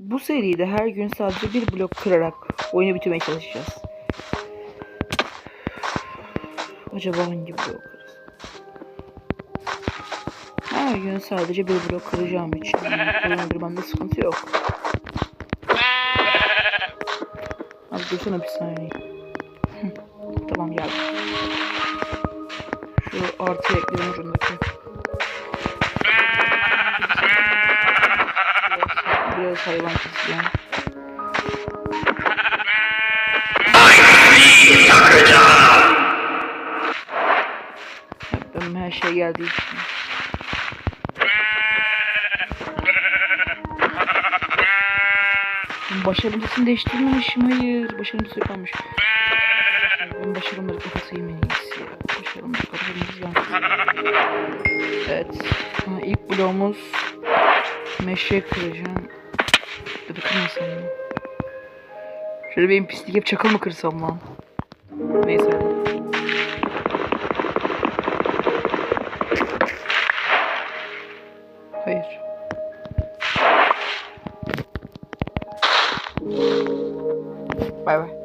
Bu seride her gün sadece bir blok kırarak oyunu bitirmeye çalışacağız. Acaba hangi blok kırarız? Her gün sadece bir blok kıracağım için öldürmemde sıkıntı yok. Abi dursana bir saniye. Tamam geldim. Şu artı ekledim ucundaki. Biraz hayvan keseceğim. Ben her şey geldi işte. Başarımcısını değiştirmemişim hayır. Başarımcısı kalmış. Ben başarımları kapatayım en iyisi. Başarımları kapatayım. Evet. İlk bloğumuz meşe kıracağım. Ya kırmasam mı? Şöyle benim pislik hep çakıl mı kırsam lan? Neyse. Hayır. Bay bay.